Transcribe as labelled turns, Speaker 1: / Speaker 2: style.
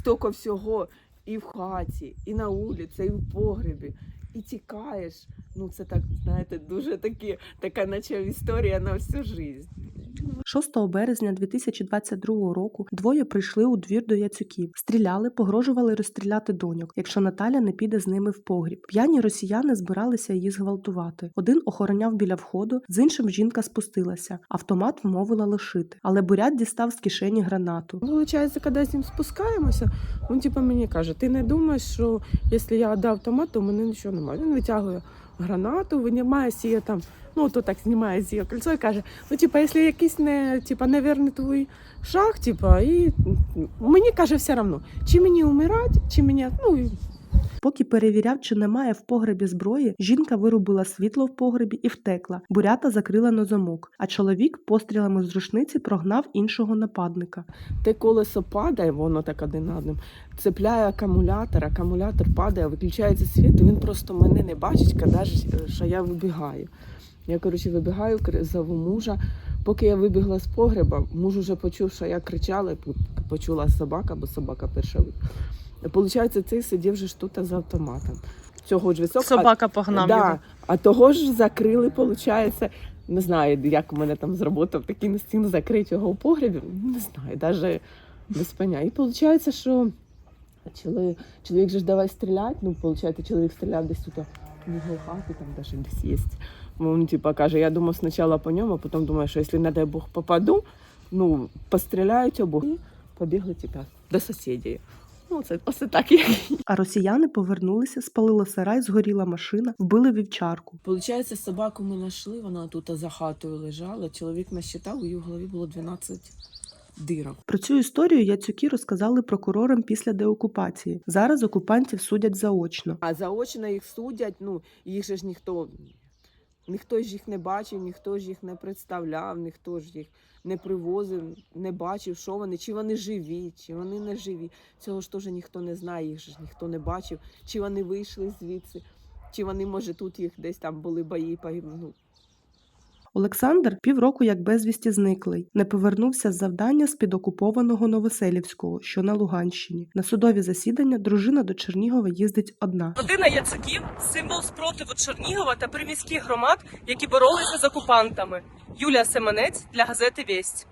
Speaker 1: стільки всього і в хаті, і на вулиці, і в погребі, і тікаєш. Ну, це так, знаєте, дуже такі, така наче історія на всю життя.
Speaker 2: 6 березня 2022 року двоє прийшли у двір до Яцюків, стріляли, погрожували розстріляти доньок, якщо Наталя не піде з ними в погріб. П'яні росіяни збиралися її зґвалтувати. Один охороняв біля входу, з іншим жінка спустилася. Автомат вмовила лишити, але бурят дістав з кишені гранату.
Speaker 1: Получається, коли з ним спускаємося, він типу мені каже: ти не думаєш, що якщо я віддав автомат, то в мене нічого немає. Він витягує гранату, винімає її там, ну то так знімає з її кольцо і каже: ну, типу, якщо якийсь не типу, неверний твій шаг, типу, і мені каже все одно, чи мені умирати, чи мені. Ну,
Speaker 2: Поки перевіряв, чи немає в погребі зброї, жінка вирубила світло в погребі і втекла. Бурята закрила на замок, а чоловік пострілами з рушниці прогнав іншого нападника.
Speaker 1: те колесо падає, воно так один на одним, цепляє акумулятор, акумулятор падає, виключається світ, і він просто мене не бачить, коли що я вибігаю. Я, коротше, вибігаю, зову мужа. Поки я вибігла з погреба, муж уже почув, що я кричала, почула собака, бо собака перша. ви- Получається, цей сидів же ж тут за автоматом. Цього ж висок,
Speaker 3: Собака погнав
Speaker 1: да,
Speaker 3: його.
Speaker 1: а того ж закрили, виходить, не знаю, як у мене там зработав такий на стіну закрити його у погребі. Не знаю, навіть без поняття. І виходить, що чоловік, чоловік же ж давай стріляти. Ну, виходить, чоловік стріляв десь тут в хати, там навіть десь є. Він типа каже, я думав спочатку по ньому, а потім думаю, що якщо, не дай Бог, попаду, ну, постріляють обох. І побігли типа, до сусідів. Ну, це ось так як
Speaker 2: А росіяни повернулися, спалили сарай, згоріла машина, вбили вівчарку.
Speaker 1: Получається, собаку ми знайшли, вона тут за хатою лежала. Чоловік насчитав, у її в голові було 12 дирок.
Speaker 2: Про цю історію яцюки розказали прокурорам після деокупації. Зараз окупантів судять заочно.
Speaker 1: А заочно їх судять, ну їх же ж ніхто, ніхто ж їх не бачив, ніхто ж їх не представляв, ніхто ж їх не привозив, не бачив, що вони, чи вони живі, чи вони не живі. Цього ж теж ніхто не знає, їх же ж ніхто не бачив, чи вони вийшли звідси, чи вони, може, тут їх десь там були бої, погиб- ну,
Speaker 2: Олександр півроку як безвісті зниклий, не повернувся з завдання з під окупованого Новоселівського, що на Луганщині. На судові засідання дружина до Чернігова їздить одна.
Speaker 3: Родина Яцуків символ спротиву Чернігова та приміських громад, які боролися з окупантами. Юлія Семенець для газети Вість.